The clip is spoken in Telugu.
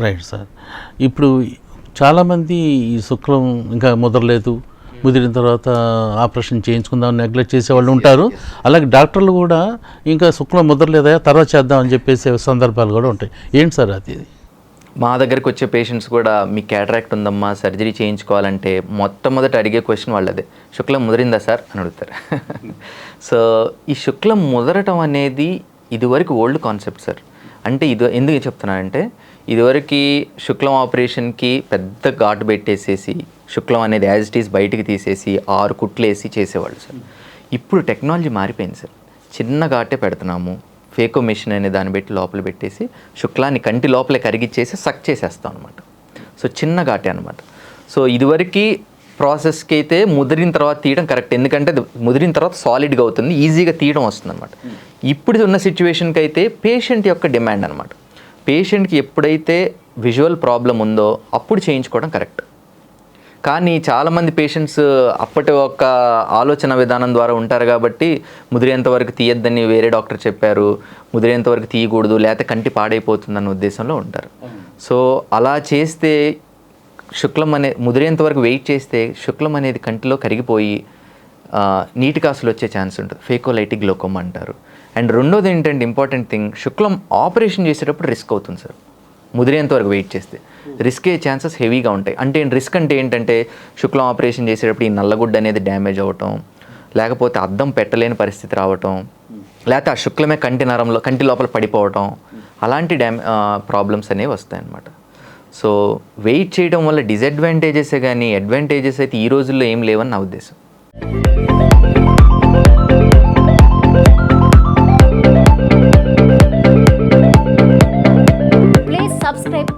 Right sir. ఇప్పుడు చాలామంది ఈ శుక్లం ఇంకా ముదరలేదు. ముదిరిన తర్వాత ఆపరేషన్ చేయించుకుందాం నెగ్లెక్ట్ చేసే వాళ్ళు ఉంటారు. అలాగే డాక్టర్లు కూడా ఇంకా శుక్లం ముదరలేదా తర్వాత చేద్దాం అని చెప్పేసే సందర్భాలు కూడా ఉంటాయి. ఏంటి సార్ అది? మా దగ్గరికి వచ్చే పేషెంట్స్ కూడా మీ క్యాటరాక్ట్ ఉందమ్మా సర్జరీ చేయించుకోవాలంటే మొట్టమొదట అడిగే క్వశ్చన్ వాళ్ళదే. శుక్లం ముదిరిందా సార్? అని అడుగుతారు. సో ఈ శుక్లం ముదరటం అనేది ఇదివరకు ఓల్డ్ కాన్సెప్ట్ సార్. అంటే ఇది ఎందుకు చెప్తున్నానంటే ఇదివరకు శుక్లం ఆపరేషన్కి పెద్ద ఘాటు పెట్టేసేసి శుక్లం అనేది యాజ్ ఇట్ ఈస్ బయటికి తీసేసి ఆరు కుట్లు వేసి చేసేవాళ్ళు సార్. ఇప్పుడు టెక్నాలజీ మారిపోయింది సార్. చిన్న ఘాటే పెడుతున్నాము. ఫేకో మెషిన్ అనే దాన్ని పెట్టి లోపల పెట్టేసి శుక్లాన్ని కంటి లోపలే కరిగిచ్చేసి సక్ చేసేస్తాం అనమాట సో చిన్న ఘాటే అనమాట సో ఇదివరకు ప్రాసెస్కి అయితే ముదిరిన తర్వాత తీయడం కరెక్ట్. ఎందుకంటే అది ముదిరిన తర్వాత సాలిడ్గా అవుతుంది ఈజీగా తీయడం వస్తుంది అనమాట ఇప్పుడు ఉన్న సిచ్యువేషన్కి అయితే పేషెంట్ యొక్క డిమాండ్ అనమాట పేషెంట్కి ఎప్పుడైతే విజువల్ ప్రాబ్లం ఉందో అప్పుడు చేయించుకోవడం కరెక్ట్. కానీ చాలామంది పేషెంట్స్ అప్పటి ఒక ఆలోచన విధానం ద్వారా ఉంటారు కాబట్టి ముదిరేంత వరకు తీయద్దని వేరే డాక్టర్ చెప్పారు ముదిరేంత వరకు తీయకూడదు లేకపోతే కంటి పాడైపోతుందన్న ఉద్దేశంలో ఉంటారు. సో అలా చేస్తే శుక్లం అనే ముదిరేంత వరకు వెయిట్ చేస్తే శుక్లం అనేది కంటిలో కరిగిపోయి నీటి కాసులు వచ్చే ఛాన్స్ ఉంటుంది. ఫేకోలైటిక్ గ్లోకోమ్ అంటారు. అండ్ రెండోది ఏంటంటే ఇంపార్టెంట్ థింగ్ శుక్లం ఆపరేషన్ చేసేటప్పుడు రిస్క్ అవుతుంది సార్. ముదిరేంత వరకు వెయిట్ చేస్తే. రిస్క్ అయ్యే ఛాన్సెస్ హెవీగా ఉంటాయి. అంటే రిస్క్ అంటే ఏంటంటే శుక్లం ఆపరేషన్ చేసేటప్పుడు ఈ నల్లగుడ్డ అనేది డ్యామేజ్ అవ్వటం లేకపోతే అద్దం పెట్టలేని పరిస్థితి రావటం లేకపోతే ఆ శుక్లమే కంటి నరంలో కంటి లోపల పడిపోవటం అలాంటి డ్యామే ప్రాబ్లమ్స్ అనేవి వస్తాయి అన్నమాట సో వెయిట్ చేయడం వల్ల డిసడ్వాంటేజెసే కానీ అడ్వాంటేజెస్ అయితే ఈ రోజుల్లో ఏం లేవని నా ఉద్దేశం Please subscribe.